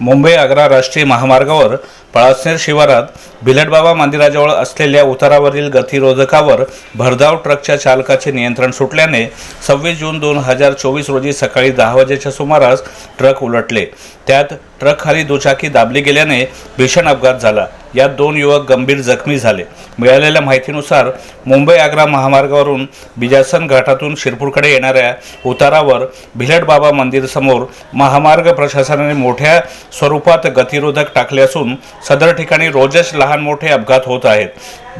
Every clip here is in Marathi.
मुंबई आग्रा राष्ट्रीय महामार्गावर पळासनेर शिवारात भिलटबाबा मंदिराजवळ असलेल्या उतारावरील गतिरोधकावर भरधाव ट्रकच्या चालकाचे नियंत्रण सुटल्याने सव्वीस जून दोन हजार चोवीस रोजी सकाळी दहा वाजेच्या सुमारास ट्रक उलटले. त्यात ट्रकखाली दुचाकी दाबली गेल्याने भीषण अपघात झाला. यात दोन युवक गंभीर जखमी झाले. मिळालेल्या माहितीनुसार मुंबई आग्रा महामार्गावरून बिजासन घाटातून शिरपूरकडे येणाऱ्या उतारावर भिलट बाबा मंदिरसमोर महामार्ग प्रशासनाने मोठ्या स्वरूपात गतिरोधक टाकले असून सदर ठिकाणी रोजच लहान मोठे अपघात होत आहेत.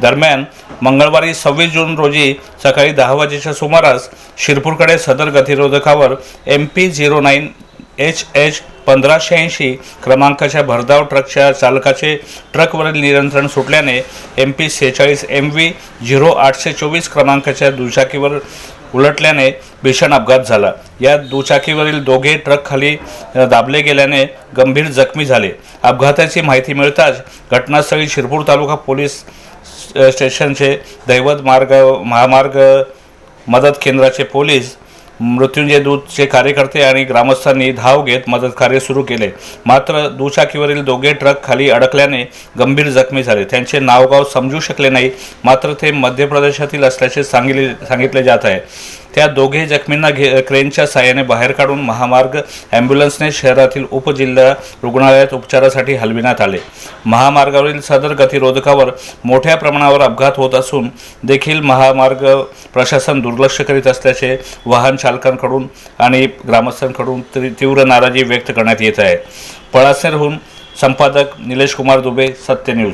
दरम्यान मंगळवारी सव्वीस जून रोजी सकाळी दहा वाजेच्या सुमारास शिरपूरकडे सदर गतिरोधकावर M P zero nine H H पंधराशे ऐंशी क्रमांकाच्या भरधाव ट्रकच्या चालकाचे ट्रकवरील नियंत्रण सुटल्याने एम पी सेहेचाळीस एम व्ही झिरो आठशे चोवीस क्रमांकाच्या दुचाकीवर उलटल्याने भीषण अपघात झाला. या दुचाकीवरील दोघे ट्रकखाली दाबले गेल्याने गंभीर जखमी झाले. अपघाताची माहिती मिळताच घटनास्थळी शिरपूर तालुका पोलीस स्टेशनचे दैवत मार्ग महामार्ग मदत केंद्राचे पोलीस मृत्युंजय दूधचे कार्यकर्ते आणि ग्रामस्थांनी धाव घेत मदत कार्य सुरू केले. मात्र दुचाकीवरील दोघे ट्रक खाली अडकल्याने गंभीर जखमी झाले. त्यांचे नावगाव समजू शकले नाही. मात्र ते मध्य प्रदेशातील असल्याचे सांगितले सांगितले जात आहे. त्या दोघे जखमींना घे क्रेनच्या साहाय्याने बाहेर काढून महामार्ग ॲम्ब्युलन्सने शहरातील उपजिल्हा रुग्णालयात उपचारासाठी हलविण्यात आले. महामार्गावरील सदर गतिरोधकावर मोठ्या प्रमाणावर अपघात होत असून देखील महामार्ग प्रशासन दुर्लक्ष करीत असल्याचे वाहन चालकांकडून आणि ग्रामस्थांकडून तीव्र नाराजी व्यक्त करण्यात येत आहे. पळासेरहून संपादक निलेश कुमार दुबे सत्य न्यूज.